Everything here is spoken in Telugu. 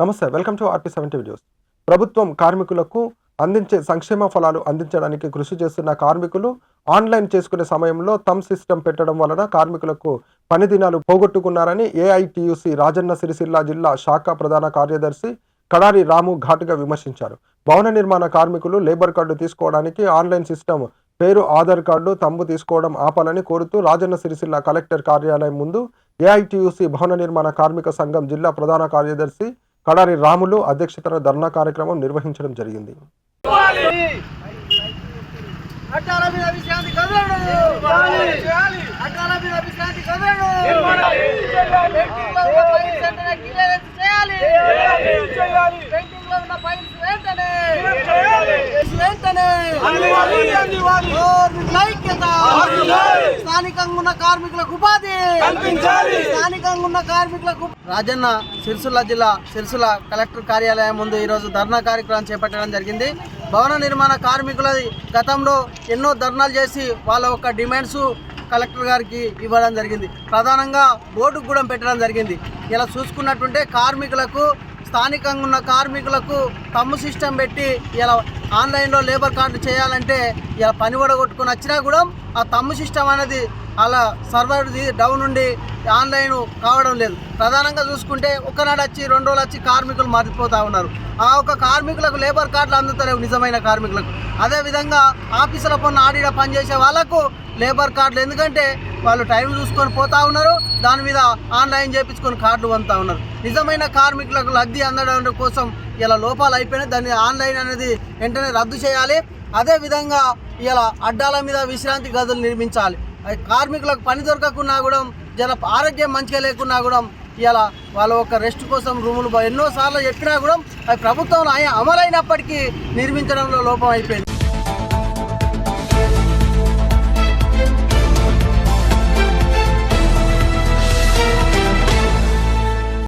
నమస్తే welcome to RP seventy videos. ప్రభుత్వం కార్మికులకు అందించే సంక్షేమ ఫలాలు అందించడానికి కృషి చేస్తున్న కార్మికులు ఆన్లైన్ చేసుకునే సమయంలో తమ్ సిస్టమ్ పెట్టడం వలన కార్మికులకు పని దినాలు పోగొట్టుకున్నారని ఏఐటియుసి రాజన్న సిరిసిల్ల జిల్లా శాఖ ప్రధాన కార్యదర్శి కడారి రాము ఘాటుగా విమర్శించారు. భవన నిర్మాణ కార్మికులు లేబర్ కార్డు తీసుకోవడానికి ఆన్లైన్ సిస్టమ్ పేరు ఆధార్ కార్డు తంబు తీసుకోవడం ఆపాలని కోరుతూ రాజన్న సిరిసిల్ల కలెక్టర్ కార్యాలయం ముందు ఏఐటియుసి భవన నిర్మాణ కార్మిక సంఘం జిల్లా ప్రధాన కార్యదర్శి కడారి రాములు అధ్యక్షతన ధర్నా కార్యక్రమం నిర్వహించడం జరిగింది. వెంటనే స్థానికంగా ఉన్న కార్మికులకు ఉపాధి. స్థానికంగా ఉన్న కార్మికులకు రాజన్న సిరిసిల్ల జిల్లా సిరిసిల్ల కలెక్టర్ కార్యాలయం ముందు ఈరోజు ధర్నా కార్యక్రమం చేపట్టడం జరిగింది. భవన నిర్మాణ కార్మికుల గతంలో ఎన్నో ధర్నాలు చేసి వాళ్ళ యొక్క డిమాండ్స్ కలెక్టర్ గారికి ఇవ్వడం జరిగింది. ప్రధానంగా బోర్డుకు కూడా పెట్టడం జరిగింది. ఇలా చూసుకున్నట్టుంటే కార్మికులకు స్థానికంగా ఉన్న కార్మికులకు తమ్ము సిస్టమ్ పెట్టి ఇలా ఆన్లైన్లో లేబర్ కార్డు చేయాలంటే ఇలా పని కొట్టుకొని వచ్చినా కూడా ఆ తమ్ము సిస్టమ్ అనేది అలా సర్వర్ డౌన్ ఉండి ఆన్లైన్ కావడం లేదు. ప్రధానంగా చూసుకుంటే ఒకనాడు వచ్చి రెండు రోజులు వచ్చి కార్మికులు మారిపోతూ ఉన్నారు. ఆ ఒక కార్మికులకు లేబర్ కార్డులు అందుతలేవు నిజమైన కార్మికులకు. అదేవిధంగా ఆఫీసుల పన్ను ఆడిడ పనిచేసే వాళ్ళకు లేబర్ కార్డులు. ఎందుకంటే వాళ్ళు టైం చూసుకొని పోతా ఉన్నారు. దాని మీద ఆన్లైన్ చేయించుకొని కార్డులు పొందుతా ఉన్నారు. నిజమైన కార్మికులకు లబ్ధి అందడం కోసం ఇలా లోపాలు అయిపోయినాయి. దాన్ని ఆన్లైన్ అనేది వెంటనే రద్దు చేయాలి. అదేవిధంగా ఇలా అడ్డాల మీద విశ్రాంతి గదులు నిర్మించాలి. అది కార్మికులకు పని దొరకకున్నా కూడా జన ఆరోగ్యం మంచిగా లేకున్నా కూడా ఇలా వాళ్ళ ఒక రెస్ట్ కోసం రూములు ఎన్నోసార్లు చెప్పినా కూడా అవి ప్రభుత్వం అమలైనప్పటికీ నిర్మించడంలో లోపం అయిపోయింది.